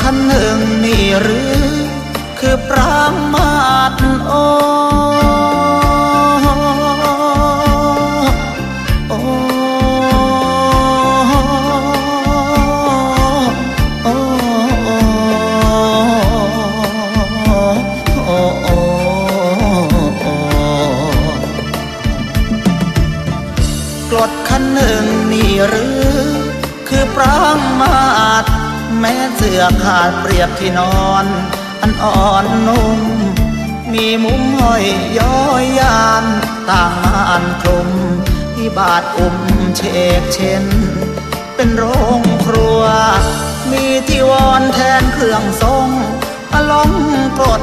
คันหนึ่งนี่หรือ คือปรางมาดโอโอโอโอกรดคันหนึ่งนี่หรือคือปรางมาด แม้เสื้อขาดเปรียบที่นอน อันอ่อนนุ่ม มีมุมห้อยย้อยยาน ต่างม่านคลุมที่บาดอุ้มเชกเช่น เป็นโรงครัว มีที่วอนแทนเครื่องทรงอลงกรด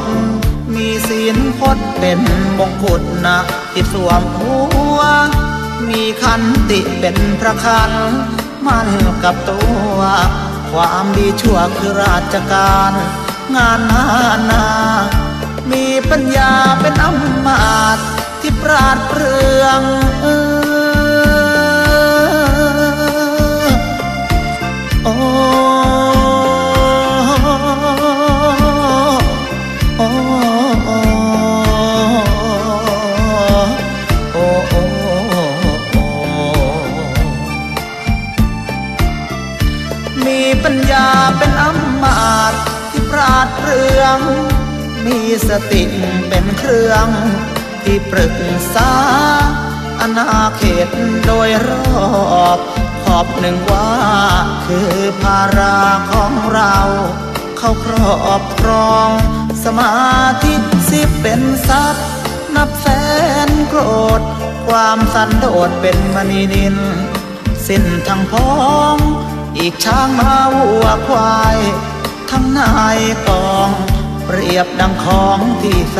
มีศีลพดเป็นมงกุฎนะที่สวมหัว มีขันติเป็นพระคันมันกับตัว ความดีชั่วคือราชการ งานนานา มีปัญญาเป็นอำมาตย์ที่ปราดเปรื่อง มีสติเป็นเครื่อง ที่ปรึกษาอาณาเขตโดยรอบขอบหนึ่งว่าคือภาราของเรา เขาครอบครอง สมาธิสิบเป็นทรัพย์ นับแสนโกรธ ความสันโดษเป็นมณีนิน สิ้นทั้งพ้อง อีกช้างมาวัวควาย ทั้งนายกอง เปรียบดังของที่ใส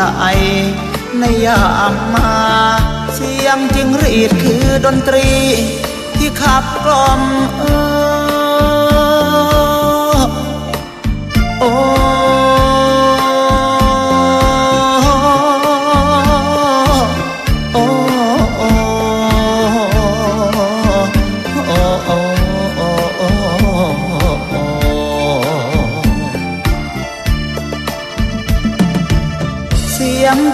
ในยามมา เสียงจิงรีดคือดนตรี ที่ขับกล่อม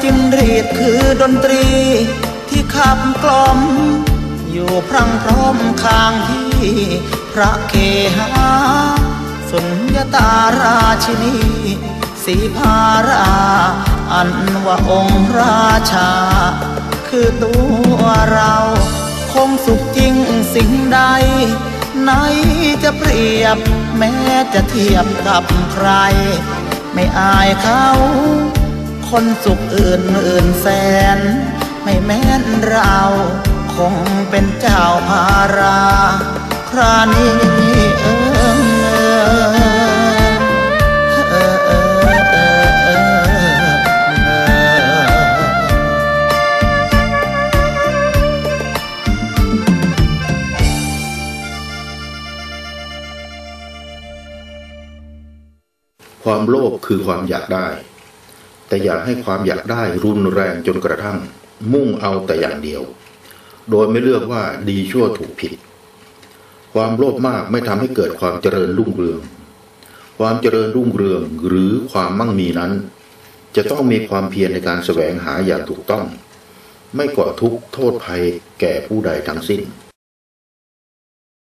จิมรีดคือดนตรี ที่ขับกล่อม อยู่พรั่งพร้อมข้างที่พระเคหาสุญญตาราชินีสีภารา อันว่าองค์ราชา คือตัวเรา คงสุขจริงสิ่งใด ไหนจะเปรียบ แม้จะเทียบกับใคร ไม่อายเขา คนสุขอื่นอื่นแสน ไม่แม้นเรา คงเป็นเจ้าภารา ครานี้เออเออเออเออเออเออความโลภคือความอยากได้ แต่อย่าให้ความอยากได้รุนแรงจนกระทั่ง มุ่งเอาแต่อย่างเดียว โดยไม่เลือกว่าดีชั่วถูกผิด ความโลภมากไม่ทำให้เกิดความเจริญรุ่งเรือง ความเจริญรุ่งเรืองหรือความมั่งมีนั้น จะต้องมีความเพียรในการแสวงหาอย่างถูกต้อง ไม่ก่อทุกข์โทษภัยแก่ผู้ใดทั้งสิ้น